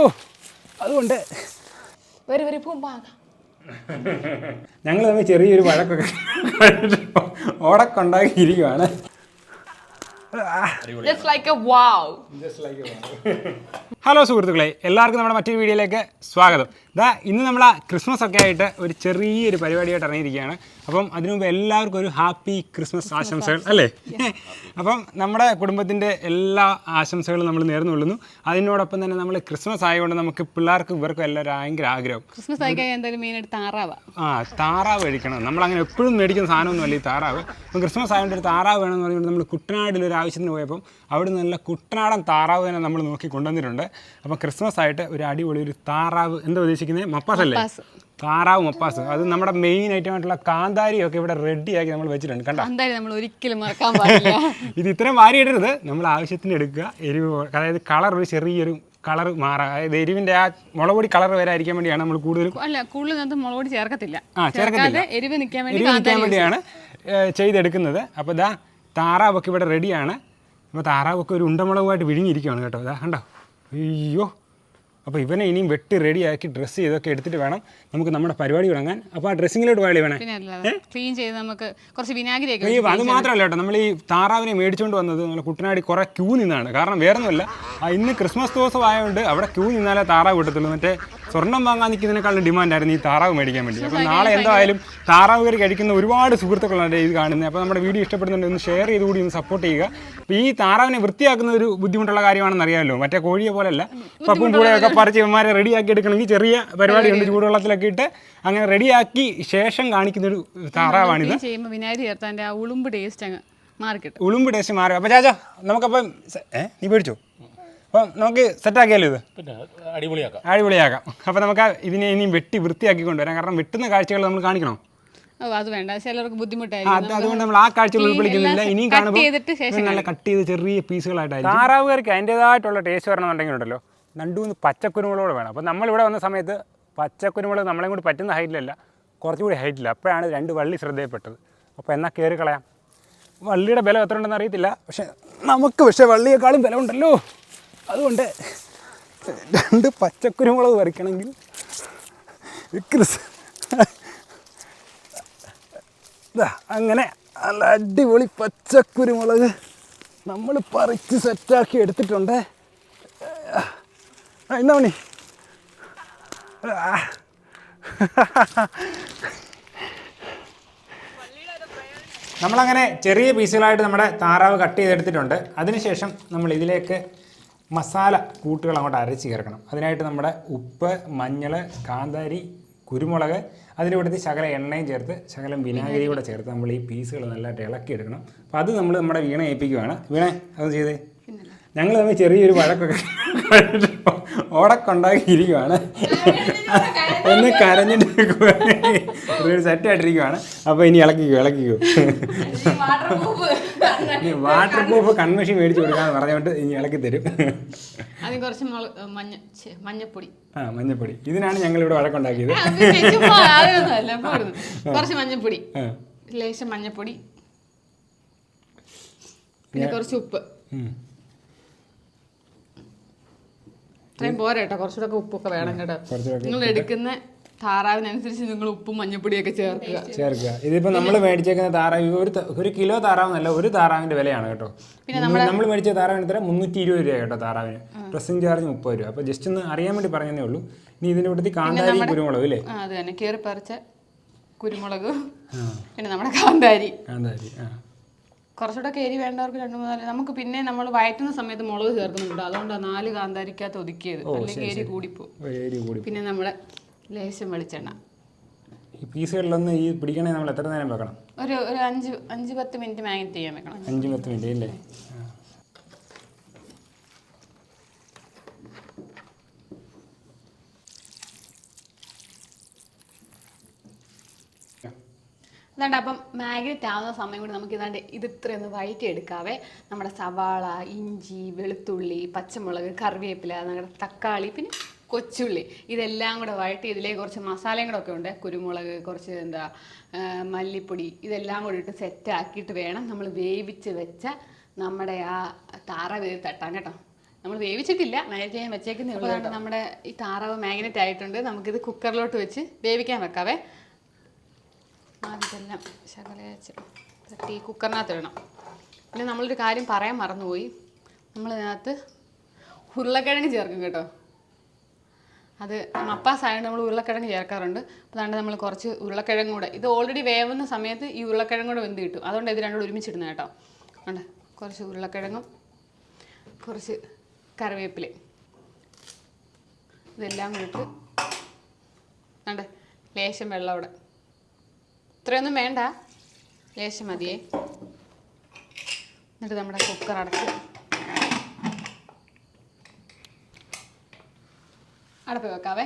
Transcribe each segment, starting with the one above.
ഓ അതുകൊണ്ട് വരും വരും പോകാം ഞങ്ങൾ തമ്മിൽ ചെറിയൊരു വഴക്കൊക്കെ ഓടക്കൊണ്ടാക്കിയിരിക്കുവാണ്. ഹലോ സുഹൃത്തുക്കളെ. എല്ലാവർക്കും നമ്മുടെ മറ്റൊരു വീഡിയോയിലേക്ക് സ്വാഗതം. ഇതാ ഇന്ന് നമ്മൾ ആ ക്രിസ്മസ് ഒക്കെ ആയിട്ട് ഒരു ചെറിയൊരു പരിപാടിയായിട്ട് ഇറങ്ങിയിരിക്കുകയാണ്. അപ്പം അതിനു മുമ്പ് എല്ലാവർക്കും ഒരു ഹാപ്പി ക്രിസ്മസ് ആശംസകൾ അല്ലേ? അപ്പം നമ്മുടെ കുടുംബത്തിന്റെ എല്ലാ ആശംസകളും നമ്മൾ നേർന്നു കൊള്ളുന്നു അതിനോടൊപ്പം തന്നെ നമ്മൾ ക്രിസ്മസ് ആയതുകൊണ്ട് നമുക്ക് പിള്ളേർക്ക് ഇവർക്കും എല്ലാവരും ഭയങ്കര ആഗ്രഹം. ക്രിസ്മസ് ആയിക്കഴിഞ്ഞാൽ എന്തായാലും മെയിനായിട്ട് താറാവാ. ആ താറാവ് കഴിക്കണം. നമ്മളങ്ങനെ എപ്പോഴും മേടിക്കുന്ന സാധനമൊന്നുമല്ല ഈ താറാവ്. അപ്പം ക്രിസ്മസ് ആയതുകൊണ്ട് ഒരു താറാവ് വേണമെന്ന് പറഞ്ഞുകൊണ്ട് നമ്മൾ കുട്ടനാടിൽ ഒരു ആവശ്യത്തിന് പോയപ്പം അവിടെ നല്ല കുട്ടനാടൻ താറാവ് തന്നെ നമ്മൾ നോക്കി കൊണ്ടുവന്നിട്ടുണ്ട്. അപ്പം ക്രിസ്മസ് ആയിട്ട് ഒരു അടിപൊളി ഒരു താറാവ്. എന്താ ഉദ്ദേശിക്കുന്നത്? മപ്പാസ് അല്ലേ? മപ്പാസ്. താറാവ് മപ്പാസ്. അത് നമ്മുടെ മെയിൻ ഐറ്റം ആയിട്ടുള്ള കാന്താരിയൊക്കെ ഇവിടെ റെഡിയാക്കി നമ്മൾ വെച്ചിട്ടുണ്ട്. കണ്ടോ? നമ്മൾ ഒരിക്കലും മറക്കാൻ പാടില്ല. ഇത് ഇത്രയും വാരി ഇടരുത് നമ്മൾ ആവശ്യത്തിന് എടുക്കുക. എരിവ് അതായത് കളർ ഒരു ചെറിയൊരു കളർ മാറാ. അതായത് എരിവിന്റെ ആ മുളകൊടി കളർ വരാതിരിക്കാൻ വേണ്ടിയാണ് നമ്മൾ കൂടുതലും അല്ല കൂടുതൽ മുളക് ചേർക്കത്തില്ല. ആ, ചേർക്കത്തില്ല. ചേർക്കാതെ എരിവ് നിൽക്കാൻ വേണ്ടി എരിവ് നിൽക്കാൻ വേണ്ടിയാണ് ചെയ്തെടുക്കുന്നത്. അപ്പോൾ ഇതാ താറാവൊക്കെ ഇവിടെ റെഡിയാണ് അപ്പോൾ താറാവൊക്കെ ഒരു ഉണ്ടമുളകുമായിട്ട് വിഴിഞ്ഞിരിക്കുകയാണ് കേട്ടോ. ഇതാ കണ്ടോ? അയ്യോ. അപ്പോൾ ഇവനെ ഇനിയും വെട്ടി റെഡിയാക്കി ഡ്രസ്സ് ചെയ്തൊക്കെ എടുത്തിട്ട് വേണം നമുക്ക് നമ്മുടെ പരിപാടി തുടങ്ങാൻ. അപ്പോൾ ആ ഡ്രസ്സിങ്ങിലോട്ട് വേളി വേണേ ക്ലീൻ ചെയ്ത് നമുക്ക് കുറച്ച് വിനാഗിരി അത് മാത്രമല്ല കേട്ടോ. നമ്മൾ ഈ താറാവിനെ മേടിച്ചുകൊണ്ട് വന്നത് നമ്മൾ കുട്ടനാടി കുറേ ക്യൂ നിന്നാണ്. കാരണം വേറെ ഒന്നുമല്ല ആ ഇന്ന് ക്രിസ്മസ് ദിവസം ആയതുകൊണ്ട് അവിടെ ക്യൂ നിന്നാലേ താറാവ് കിട്ടത്തുള്ളൂ. മറ്റേ സ്വർണം വാങ്ങാൻ നിൽക്കുന്നതിനേക്കാളും ഡിമാൻഡായിരുന്നു ഈ താറാവ് മേടിക്കാൻ വേണ്ടി. അപ്പോൾ നാളെ എന്തായാലും താറാവ് കയറി കഴിക്കുന്ന ഒരുപാട് സുഹൃത്തുക്കളാണ് ഇത് കാണുന്നത്. അപ്പോൾ നമ്മുടെ വീഡിയോ ഇഷ്ടപ്പെടുന്നുണ്ട് ഒന്ന് ഷെയർ ചെയ്ത് കൂടി ഒന്ന് സപ്പോർട്ട് ചെയ്യുക. അപ്പോൾ ഈ താറാവിനെ വൃത്തിയാക്കുന്ന ഒരു ബുദ്ധിമുട്ടുള്ള കാര്യമാണെന്ന് അറിയാമല്ലോ. മറ്റേ കോഴിയെ പോലെയല്ല പപ്പും കൂടെയൊക്കെ പറിച്ച് ഇവന്മാരെ റെഡിയാക്കി എടുക്കണമെങ്കിൽ ചെറിയ പരിപാടി ഉണ്ട് ചൂടുവെള്ളത്തിലൊക്കെ ഇട്ട് അങ്ങനെ റെഡിയാക്കി ശേഷം കാണിക്കുന്ന ഒരു താറാവാണിത്. ക്ലീൻ ചെയ്യുമ്പോൾ വിനാഗിരി ചേർത്താന്റെ ആ ഉളുമ്പ് ടേസ്റ്റ് അങ്ങ് മാറി കിട്ടും ഉളുമ്പ് ടേസ്റ്റ് മാറി. അപ്പോൾ ചാച്ചാ നമുക്കപ്പം ഏ? നീ പേടിച്ചോ? അപ്പം നമുക്ക് സെറ്റാക്കിയാലോ ഇത്? അടിപൊളിയാക്കാം. അടിപൊളിയാക്കാം. അപ്പോൾ നമുക്ക് ഇതിനെ ഇനിയും വെട്ടി വൃത്തിയാക്കി കൊണ്ടുവരാം. കാരണം വെട്ടുന്ന കാഴ്ചകൾ നമ്മൾ കാണിക്കണം? അത് വേണ്ട. ചിലർക്ക് ആ, ബുദ്ധിമുട്ടായിരിക്കും. അത് അതുകൊണ്ട് നമ്മൾ ആ കാഴ്ചകൾ ഉൾപ്പെടുത്തുന്നില്ല. ഇനിയും കാണുമ്പോൾ നല്ല കട്ട് ചെയ്ത് ചെറിയ പീസുകളായിട്ടായിരിക്കും താറാവ് കറിക്ക് അതിന്റേതായിട്ടുള്ള ടേസ്റ്റ് വരണമെന്നുണ്ടെങ്കിൽ ഉണ്ടല്ലോ രണ്ടു മൂന്ന് പച്ചക്കുരുമുളകോട് വേണം. അപ്പോൾ നമ്മളിവിടെ വന്ന സമയത്ത് പച്ചക്കുരുമുളക് നമ്മളെ കൂടി പറ്റുന്ന ഹൈറ്റിലല്ല കുറച്ചുകൂടി ഹൈറ്റില്ല അപ്പോഴാണ് രണ്ട് വള്ളി ശ്രദ്ധയപ്പെട്ടത് അപ്പോൾ എന്നാൽ കയറി കളയാം. വള്ളിയുടെ ബലം എത്ര ഉണ്ടെന്ന് അറിയത്തില്ല. പക്ഷെ നമുക്ക് പക്ഷേ വള്ളിയേക്കാളും ബലമുണ്ടല്ലോ. അതുകൊണ്ട് രണ്ട് പച്ചക്കുരുമുളക് പറിക്കണമെങ്കിൽ അങ്ങനെ നല്ല അടിപൊളി പച്ചക്കുരുമുളക് നമ്മൾ പറിച്ച് സെറ്റാക്കി എടുത്തിട്ടുണ്ട്. എന്നാ മണി Ni. നമ്മളങ്ങനെ ചെറിയ പീസുകളായിട്ട് നമ്മുടെ താറാവ് കട്ട് ചെയ്തെടുത്തിട്ടുണ്ട്. അതിനുശേഷം നമ്മൾ ഇതിലേക്ക് മസാല കൂട്ടുകൾ അങ്ങോട്ട് അരച്ച് ചേർക്കണം. അതിനായിട്ട് നമ്മുടെ ഉപ്പ് മഞ്ഞൾ കാന്താരി കുരുമുളക് അതിലൂടെ ശകലം ശകല എണ്ണയും ചേർത്ത് ശകലം വിനാഗിരി കൂടെ ചേർത്ത് നമ്മൾ ഈ പീസുകൾ നല്ലതായിട്ട് ഇളക്കി എടുക്കണം അപ്പോൾ അത് നമ്മൾ നമ്മുടെ വീണ ഏൽപ്പിക്കുവാണ്. വീണ അത് ചെയ്തേ. ഞങ്ങൾ തമ്മിൽ ചെറിയൊരു വഴക്കൊക്കെ ഓടക്കൊണ്ടാക്കിയിരിക്കുവാണ് ഒന്ന് കരഞ്ഞിട്ട് ഒരു സെറ്റായിട്ടിരിക്കുവാണ് അപ്പോൾ ഇനി ഇളക്കിക്കോ ഇളക്കിക്കോ. വാട്ടർ പ്രൂഫ് കൺവെഷൻ മേടിച്ച് കൊടുക്കാന്ന് പറഞ്ഞുകൊണ്ട് ഇനി ഇളക്കി തരും. കുറച്ച് മഞ്ഞ മഞ്ഞപ്പൊടി. ആ മഞ്ഞപ്പൊടി. ഇതിനാണ് ഞങ്ങൾ ഇവിടെ വഴക്കുണ്ടാക്കിയത് കുറച്ച് മഞ്ഞപ്പൊടി. ലേശം മഞ്ഞപ്പൊടി. പിന്നെ കുറച്ച് ഉപ്പ്. ഉം. ഇത്രയും പോരാ കുറച്ചുകൂടെ ഉപ്പൊക്കെ വേണം കേട്ടോ. നിങ്ങൾ എടുക്കുന്ന താറാവിനനുസരിച്ച് നിങ്ങൾ ഉപ്പും മഞ്ഞപ്പൊടിയൊക്കെ ചേർക്കുക. ചേർക്കുക. ഇതിപ്പോ നമ്മൾ മേടിച്ചേക്കുന്ന താറാവ് ഒരു ഒരു കിലോ താറാവെന്നല്ല ഒരു താറാവിന്റെ വിലയാണ് കേട്ടോ. പിന്നെ നമ്മൾ മേടിച്ച താറാവിന് ഇത്ര മുന്നൂറ്റി ഇരുപത് രൂപ കേട്ടോ താറാവിന്. ഡ്രസ്സിംഗ് ചാർജ് മുപ്പത് രൂപ. അപ്പൊ ജസ്റ്റ് ഒന്ന് അറിയാൻ വേണ്ടി പറഞ്ഞതേ ഉള്ളൂ. ഇനി ഇതിന്റെ കൂട്ടത്തിൽ കാന്താരി കുരുമുളക് അല്ലേ അത് തന്നെ. കയറി പറിച്ച കുരുമുളക്. പിന്നെ നമ്മുടെ കാന്താരി. കാന്താരി ആ. കുറച്ചുകൂടെ കയറി വേണ്ടവർക്ക് രണ്ട് മൂന്നാൽ നമുക്ക് പിന്നെ നമ്മൾ വയറ്റുന്ന സമയത്ത് മുളക് ചേർക്കുന്നുണ്ട്. അതുകൊണ്ടാണ് നാല് കാന്താരിക്കകത്ത് ഒതുക്കിയത്. അല്ലെങ്കിൽ എരി കൂടിപ്പോവും. പിന്നെ നമ്മളെ ലേശം വെളിച്ചെണ്ണ. ഈ പീസുകളിലൊന്ന് ഈ പിടിക്കണേ നമ്മൾ എത്ര നേരം വെക്കണം? ഒരു ഒരു അഞ്ച് അഞ്ച് പത്ത് മിനിറ്റ് മാഗ്നറ്റ് ചെയ്യാൻ വെക്കണം. അഞ്ച് പത്ത് മിനിറ്റ് ഇല്ലേ? അതാണ്ട് അപ്പം മാഗ്നറ്റ് ആവുന്ന സമയം കൊണ്ട് നമുക്ക് ഇതാണ്ട് ഇത് ഇത്രയൊന്ന് വഴറ്റിയെടുക്കാവേ. നമ്മുടെ സവാള ഇഞ്ചി വെളുത്തുള്ളി പച്ചമുളക് കറിവേപ്പില നമ്മുടെ തക്കാളി പിന്നെ കൊച്ചുള്ളി. ഇതെല്ലാം കൂടെ വഴറ്റി ഇതിലേ കുറച്ച് മസാലയും കൂടെ ഒക്കെ ഉണ്ട്. കുരുമുളക് കുറച്ച് എന്താ മല്ലിപ്പൊടി ഇതെല്ലാം കൂടി ഇട്ട് സെറ്റ് ആക്കിയിട്ട് വേണം നമ്മൾ വേവിച്ച് വെച്ച നമ്മുടെ ആ താറവ് തട്ടാൻ കേട്ടോ. നമ്മൾ വേവിച്ചിട്ടില്ല മാഗ്നറ്റ് ചെയ്യാൻ വെച്ചേക്കുന്നേ ഉള്ളൂ. നമ്മുടെ ഈ താറാവ് മാഗ്നറ്റ് ആയിട്ടുണ്ട്. നമുക്കിത് കുക്കറിലോട്ട് വെച്ച് വേവിക്കാൻ വെക്കാവേ. ആദ്യം ശകലയച്ച് തട്ടി കുക്കറിനകത്ത് ഇടണം. പിന്നെ നമ്മളൊരു കാര്യം പറയാൻ മറന്നുപോയി. നമ്മളിതിനകത്ത് ഉരുളക്കിഴങ്ങ് ചേർക്കും കേട്ടോ. അത് മപ്പാസ് ആയതുകൊണ്ട് നമ്മൾ ഉരുളക്കിഴങ്ങ് ചേർക്കാറുണ്ട്. അതുകൊണ്ട് നമ്മൾ കുറച്ച് ഉരുളക്കിഴങ്ങ് കൂടെ ഇത് ഓൾറെഡി വേവുന്ന സമയത്ത് ഈ ഉരുളക്കിഴങ്ങ് കൂടെ വെന്ത് കിട്ടും. അതുകൊണ്ട് ഇത് രണ്ടും ഒരുമിച്ചിടുന്ന കേട്ടോ. ഉണ്ട് കുറച്ച് ഉരുളക്കിഴങ്ങും കുറച്ച് കറിവേപ്പിലയും ഇതെല്ലാം കൂടി ഇട്ട് ഉണ്ട് ലേശം വെള്ളം അവിടെ ഇത്രയൊന്നും വേണ്ട. ലേശം മതിയേ. എന്നിട്ട് നമ്മുടെ കുക്കർ അടച്ച്. അടപ്പ് വെക്കാവേ.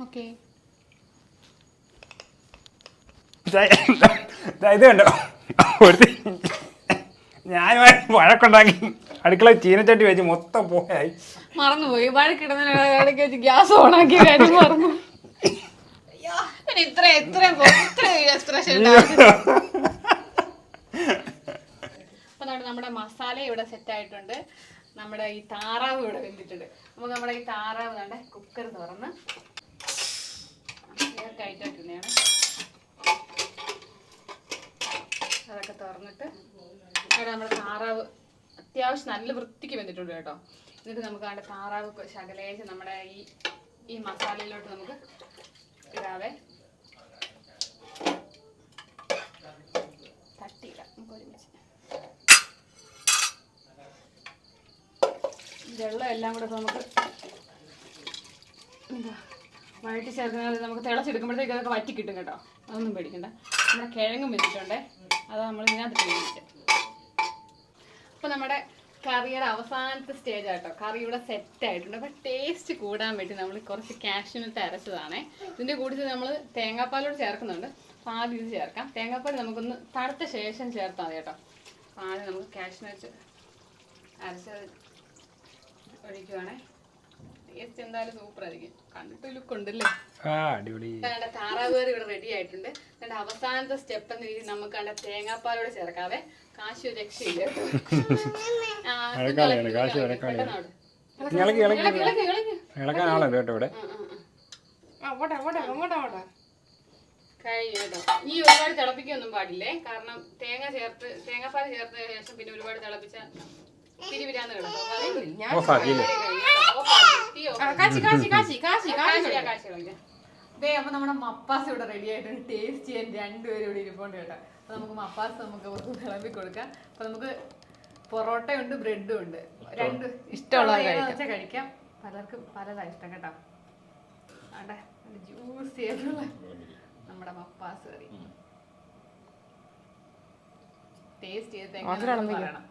ഓക്കെ. ഇത് കണ്ടോ? ഒരു ഞാനുമായി വഴക്കുണ്ടാക്കി അടുക്കള ചീനച്ചട്ടി വെച്ച് മൊത്തം പോയായി. മറന്നുപോയി. വഴക്കിടുന്ന വെച്ച് ഗ്യാസ് ഓണാക്കി കാര്യം മറന്നു. പിന്നെ ഇത്ര എത്ര എത്ര എക്സ്പ്രഷൻ അപ്പൊ നമ്മുടെ മസാല ഇവിടെ സെറ്റ് ആയിട്ടുണ്ട്. നമ്മുടെ ഈ താറാവ് ഇവിടെ വെന്തിട്ടുണ്ട്. അപ്പൊ നമ്മുടെ ഈ താറാവ് നമ്മുടെ കുക്കർ തുറന്ന് ടൈറ്റായിട്ടിരുന്നതാണ് അതൊക്കെ തുറന്നിട്ട് അവിടെ നമ്മുടെ താറാവ് അത്യാവശ്യം നല്ല വൃത്തിക്ക് വെന്തിട്ടുണ്ട് കേട്ടോ. എന്നിട്ട് നമുക്ക് അവിടെ താറാവ് ശകലേശം നമ്മുടെ ഈ ഈ മസാലയിലോട്ട് നമുക്ക് ഇടാവേ. നമുക്ക് ഒരുമിച്ച് വെള്ളം എല്ലാം കൂടെ നമുക്ക് എന്താ വഴറ്റി ചേർക്കുന്നത് നമുക്ക് തിളച്ചെടുക്കുമ്പോഴത്തേക്ക് അതൊക്കെ വറ്റി കിട്ടും കേട്ടോ. അതൊന്നും പേടിക്കണ്ട. നമ്മുടെ കിഴങ്ങും വെച്ചിട്ടുണ്ടേ അതാ നമ്മൾ ഇതിനകത്ത് വേവിച്ചത് അപ്പോൾ നമ്മുടെ കറിയുടെ അവസാനത്തെ സ്റ്റേജ് ആട്ടോ. കറി ഇവിടെ സെറ്റ് ആയിട്ടുണ്ട്. അപ്പൊ ടേസ്റ്റ് കൂടാൻ വേണ്ടി നമ്മൾ കുറച്ച് കാഷ്യൂനട്ട് അരച്ചതാണേ. ഇതിന്റെ കൂട്ടത്തിൽ നമ്മൾ തേങ്ങാപ്പാലോട് ചേർക്കുന്നുണ്ട്. അപ്പൊ ആദ്യം ഇത് ചേർക്കാം. തേങ്ങാപ്പാൽ നമുക്കൊന്ന് തണുത്ത ശേഷം ചേർത്താൽ മതി കേട്ടോ. അപ്പൊ ആദ്യം നമുക്ക് കാഷ്യൂനട്ട് അരച്ചത് ഒഴിക്കുവാണേ. ടേസ്റ്റ് എന്തായാലും സൂപ്പർ ആയിരിക്കും. കണ്ടിട്ട് ലുക്ക് ഉണ്ടല്ലേ? അടിപൊളി. കണ്ട താറാവ് കറി ഇവിടെ റെഡി ആയിട്ടുണ്ട്. എന്നിട്ട് അവസാനത്തെ സ്റ്റെപ്പ് എന്ന രീതിയിൽ നമുക്ക് കണ്ട തേങ്ങാപ്പാലോടെ ചേർക്കാവേ. കാശി ഒരു രക്ഷയില്ല. കാശി. ഇളക്കാൻ ആളല്ലോ കേട്ടോ ഇവിടെ. കഴിഞ്ഞു കേട്ടോ. ഈ ഒരുപാട് തിളപ്പിക്കൊന്നും പാടില്ലേ? കാരണം തേങ്ങ ചേർത്ത് തേങ്ങാപ്പാൽ ചേർത്ത ശേഷം പിന്നെ ഒരുപാട് തിളപ്പിച്ച പിരിവിരാന്ന് കിടക്കും. കാശി കാശി കാശി കാശി കാശി ആക്കി. ദേ അപ്പൊ നമ്മുടെ മപ്പാസ് ഇവിടെ റെഡി ആയിട്ടുണ്ട്. ടേസ്റ്റ് ചെയ്യാൻ രണ്ടുപേരും ഇവിടെ ഇരിപ്പുണ്ട് കേട്ടോ. അപ്പൊ നമുക്ക് മപ്പാസ് നമുക്ക് വിളമ്പി കൊടുക്കാം. അപ്പൊ നമുക്ക് പൊറോട്ടയുണ്ട് ബ്രെഡും ഉണ്ട്. രണ്ട് ഇഷ്ടമുള്ള കഴിക്കാം. പലർക്കും പലതാ ഇഷ്ടം കേട്ടോ. ആണ്ടെ ജ്യൂസ് ആയിട്ടുള്ള നമ്മുടെ മപ്പാസ് കറി. ടേസ്റ്റ് ചെയ്ത് എങ്ങനെ പറയണം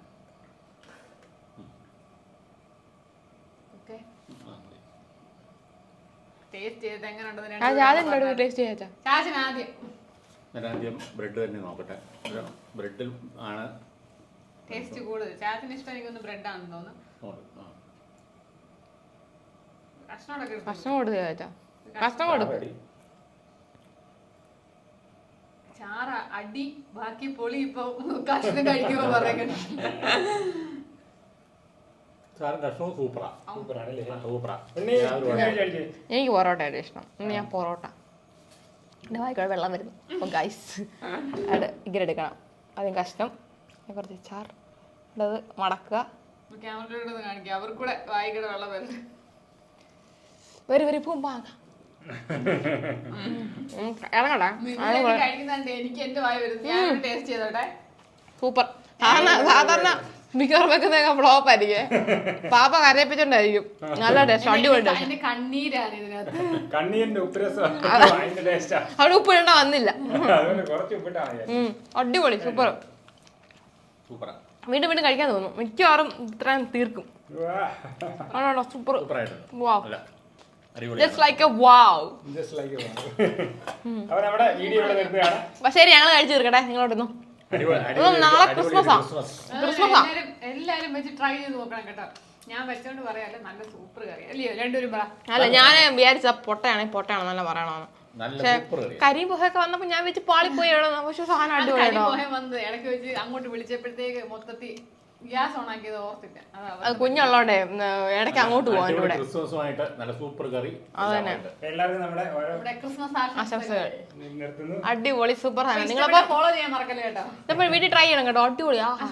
ഓക്കെ ടേസ്റ്റ് ചെയ്ത് എങ്ങനെയുണ്ടെന്ന് ടേസ്റ്റ് ചെയ്യാച്ചാ ചാച്ചൻ ആദ്യം. ഞാൻ ആദ്യം ബ്രെഡ് തന്നെ നോക്കട്ടെ. ബ്രെഡിൽ ആണ്. ടേസ്റ്റ് കൂടുതൽ. ചാച്ചന് ഇഷ്ടം എനിക്കൊന്ന് ബ്രെഡാണെന്ന് തോന്നുന്നു. നോക്ക്. ആ. കഷ്ണോടൊക്കെ എടുത്ത് ഭക്ഷണം കൊടുത്ത് ചേച്ചാ ഭക്ഷണം കൊടുക്ക് ready? ചാറ അടി ബാക്കി പൊളി ഇപ്പൊ കഷ്ണം കഴിക്കുമ്പോ പറയുന്നത്. സാറിന് കഷ്ണവും സൂപ്പറാ. സൂപ്പറാണല്ലേ. എനിക്ക് പൊറോട്ടയാണ് ഇഷ്ടം. ഇന്ന് ഞാൻ പൊറോട്ട. എന്റെ വായിക്കോടെ വെള്ളം വരുന്നു. അപ്പം ഗൈസ് അത് ഇങ്ങനെ എടുക്കണം. അതിന് കഷ്ണം. കുറച്ച് ചാർ അത് മടക്കുക. വരും വരും ഇപ്പം വാങ്ങ ഇറങ്ങടാ. എനിക്ക് എന്റെ വായ വരുന്നത്. ഞാൻ ടേസ്റ്റ് ചെയ്തോട്ടെ. സൂപ്പർ. സാധാരണ സാധാരണ മിക്കവാറും വെക്കുന്നതൊക്കെ ഫ്ലോപ്പ് ആയിരിക്കും. പാപ്പ കരയിപ്പിച്ചോണ്ടായിരിക്കും. നല്ല ടേസ്റ്റ് അടിപൊളി അവിടെ ഉപ്പ് വന്നില്ല. അടിപൊളി സൂപ്പർ സൂപ്പറാ. വീണ്ടും വീണ്ടും കഴിക്കാൻ തോന്നും. മിക്കവാറും ഇത്രയും തീർക്കും. ആണോ സൂപ്പർ അപ്പൊ ഞങ്ങൾ കഴിച്ചു തീർക്കട്ടെ. നിങ്ങളോടൊന്നു. നാളെ അടിപൊളി ക്രിസ്മസാ. ക്രിസ്മസ്. ക്രിസ്മസാ. എല്ലാരും എല്ലാരും വെച്ച് ട്രൈ ചെയ്ത് നോക്കണം കേട്ടോ. ഞാൻ വെച്ചോണ്ട് പറയാല്ലേ നല്ല സൂപ്പർ കറി. അല്ലയോ രണ്ടുപേരും പറ. അല്ല ഞാൻ വിചാരിച്ച പൊട്ടയാണെങ്കിൽ പൊട്ടയാണ് നല്ല പറയണമെന്ന് നല്ല പക്ഷെ സൂപ്പർ കറി. കരിയും പുഹയൊക്കെ വന്നപ്പോ ഞാൻ വെച്ച് പാളിപ്പോയി പക്ഷെ സാധനം അടിപൊളി കേട്ടോ കരിമോഹം വന്നത് ഇടയ്ക്ക് വെച്ച് അങ്ങോട്ട് വിളിച്ചപ്പോഴത്തേക്ക് മൊത്തത്തിൽ ഗ്യാസ് ഓൺ ആക്കിയത് ഓർത്തില്ല. അതാ അത് കുഞ്ഞുള്ളോടെ ഇടയ്ക്ക് അങ്ങോട്ട് പോകാൻ ക്രിസ്മസുമായിട്ട് നല്ല സൂപ്പർ കറി. അതന്നെ. എല്ലാവർക്കും നമ്മുടെ ഇവിടെ ക്രിസ്മസ് ആശംസകൾ. അടിപൊളി സൂപ്പർ സാധനം. നിങ്ങളപ്പോ ഫോളോ ചെയ്യാൻ മറക്കല്ലേ കേട്ടോ? വീട്ടിൽ ട്രൈ ചെയ്യണം കേട്ടോ. അടിപൊളിയാ ആ.